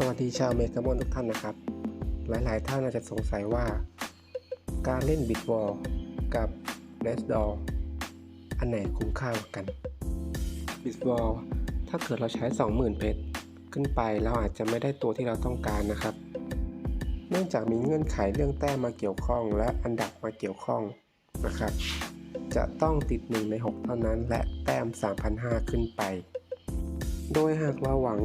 สวัสดีชาวเมกามอนทุกท่านนะครับ หลายๆ ท่านอาจจะสงสัยว่า การเล่นบิ t วอลกับเ e สดอ l อันไหนคุ้มค่ากว่ากันบิ t วอลถ้าเกิดเราใช้ 20,000 เพชรขึ้นไปเราอาจจะไม่ได้ตัวที่เราต้องการนะครับ เนื่องจากมีเงื่อนไขเรื่องแต้มมาเกี่ยวข้อง และอันดับมาเกี่ยวข้องนะครับ จะต้องติด 1 ใน 6 เท่านั้น และแต้ม 3,500 ขึ้นไป โดยหากเราหวัง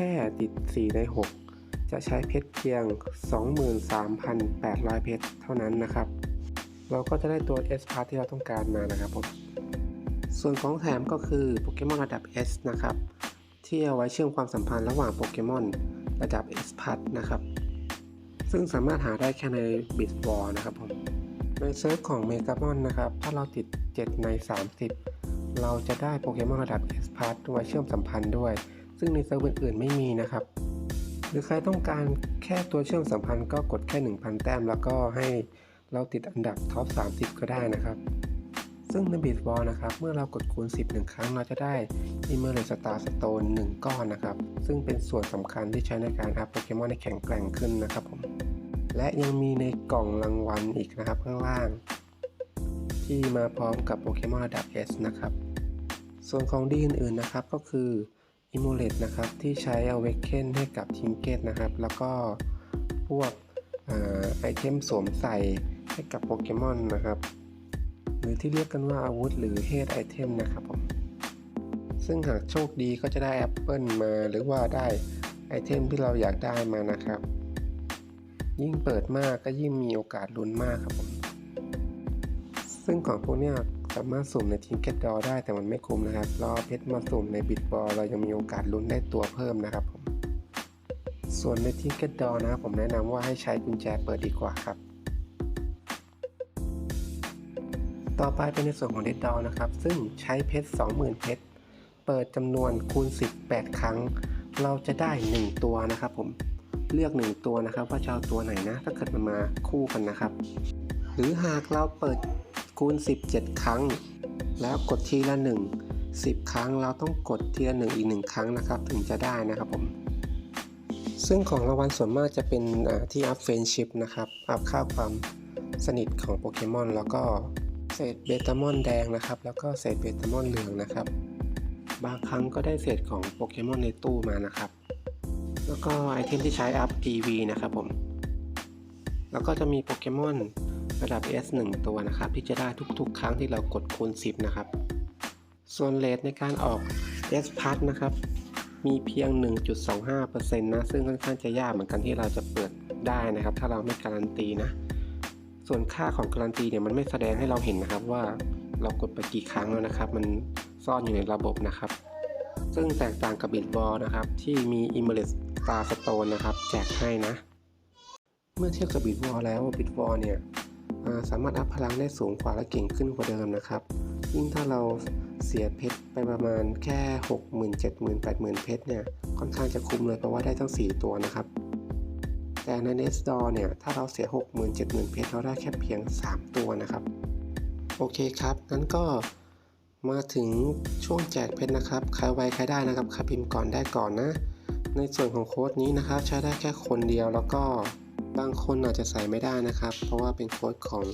ค่ติด 4 ใน 6 จะใช้เพชรเพียง 23,800 เพชรเท่านั้นนะครับ เราก็จะได้ตัว S p a r t ที่เราต้องการมานะครับผมส่วนของแถมก็คือโปเกมอนระดับ S นะครับ ที่เอาไว้เชื่อมความสัมพันธ์ระหว่างโปเกมอนระดับ S p a r t นะครับ ซึ่งสามารถหาได้แค่ใน b i t w a r นะครับผมในเซิร์ฟของเมกามอนนะครับ ถ้าเราติด 7 ใน 30 เราจะได้โปเกมอนระดับ S p a r t ไว้เชื่อมสัมพันธ์ด้วย ซึ่งในเซิร์ฟอื่นๆไม่มีนะครับ หรือใครต้องการแค่ตัวเชื่อมสัมพันธ์ก็กดแค่ 1,000 แต้ม แล้วก็ให้เราติดอันดับท็อป 30 ก็ได้นะครับ ซึ่งในบีดบอลนะครับ เมื่อเรากดคูณ 10 1 ครั้งเราจะได้ i m m e r a t e Star Stone 1 ก้อนนะครับ ซึ่งเป็นส่วนสำคัญที่ใช้ในการอัพโปเกมอนให้แข็งแกร่งขึ้นนะครับผม และยังมีในกล่องรางวัลอีกนะครับข้างล่าง ที่มาพร้อมกับโปเกมอนระดับ S นะครับ ส่วนของดีอื่นๆนะครับก็คือ อิโมเลตนะครับที่ใช้เอาเวกเคนให้กับทิงเกตนะครับ แล้วก็พวกไอเทมสวมใส่ให้กับโปเกมอนนะครับ หรือที่เรียกกันว่าอาวุธหรือเฮดไอเทมนะครับผมซึ่งหากโชคดีก็จะได้แอปเปิลมาหรือว่าได้ไอเทมที่เราอยากได้มานะครับ ยิ่งเปิดมากก็ยิ่งมีโอกาสลุ้นมากครับผมซึ่งของพวกเนี้ย สามารถสุ่มในทีมเก็ตดอได้แต่มันไม่คุ้มนะครับ รอเพชรมาสุ่มในบิตบอลเรายังมีโอกาสลุ้นได้ตัวเพิ่มนะครับผมส่วนในทีมเก็ตดอนะครับผมแนะนำว่าให้ใช้กุญแจเปิดดีกว่าครับ ต่อไปเป็นในส่วนของเดดดอนะครับ ซึ่งใช้เพชร20,000เพชรเปิดจำนวนคูณ 18 ครั้ง เราจะได้ 1 ตัวนะครับผมเลือก 1 ตัวนะครับว่าจะเอาตัวไหนนะ ถ้าเกิดมันมาคู่กันนะครับ หรือหากเราเปิด คูณ 17 ครั้ง แล้วกดทีละ 1 10 ครั้งเราต้องกดทีละ1อีก 1 ครั้งนะครับ ถึงจะได้นะครับผม ซึ่งของรางวัลส่วนมากจะเป็นที่อัพเฟนชิพนะครับ อัพค่าความสนิทของโปเกมอนแล้วก็เศษเบตามอนแดงนะครับ แล้วก็เศษเบตามอนเหลืองนะครับ บางครั้งก็ได้เศษของโปเกมอนในตู้มานะครับ แล้วก็ไอเทมที่ใช้อัพ PV นะครับผม แล้วก็จะมีโปเกมอน ระดับ S 1 ตัวนะครับที่จะได้ทุกๆ ครั้งที่เรากดคูณ 10 นะครับ ส่วนเลทในการออก S p a s นะครับมีเพียง 1.25%นะซึ่งค่อนข้างจะยากเหมือนกันที่เราจะเปิดได้นะครับ ถ้าเราไม่การันตีนะ ส่วนค่าของการันตีเนี่ยมันไม่แสดงให้เราเห็นนะครับว่าเรากดไปกี่ครั้งแล้วนะครับ มันซ่อนอยู่ในระบบนะครับ ซึ่งแตกต่างกับบิ t บอลนะครับ ที่มี i m m e r a t e Star Stone นะครับ แจกให้นะ เมื่อเทียบกับบิ t บอลแล้วบิ t บอลเนี่ย สามารถอัพพลังได้สูงกว่าและเก่งขึ้นกว่าเดิมนะครับ ยิ่งถ้าเราเสียเพชรไปประมาณแค่ 60,000 70,000 80,000 เพชรเนี่ยค่อนข้างจะคุ้มเลยเพราะว่าได้ทั้ง 4 ตัวนะครับ แต่ใน n e s t o r เนี่ยถ้าเราเสีย 60,000 70,000 เพชรเราได้แค่เพียง 3 ตัวนะครับ โอเคครับงั้นก็มาถึงช่วงแจกเพชรนะครับใครไวใครได้นะครับใครพิมพ์ก่อนได้ก่อนนะ ในส่วนของโค้ดนี้นะครับใช้ได้แค่คนเดียวแล้วก็ บางคนอาจจะใส่ไม่ได้นะครับ เพราะว่าเป็นโค้ดของ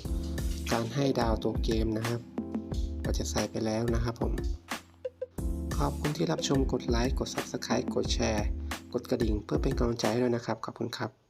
การให้ดาวตัวเกมนะครับ เราจะใส่ไปแล้วนะครับผม ขอบคุณที่รับชมกดไลค์กด Subscribe กดแชร์ กดกระดิ่งเพื่อเป็นกำลังใจให้ด้วยนะครับ ขอบคุณครับ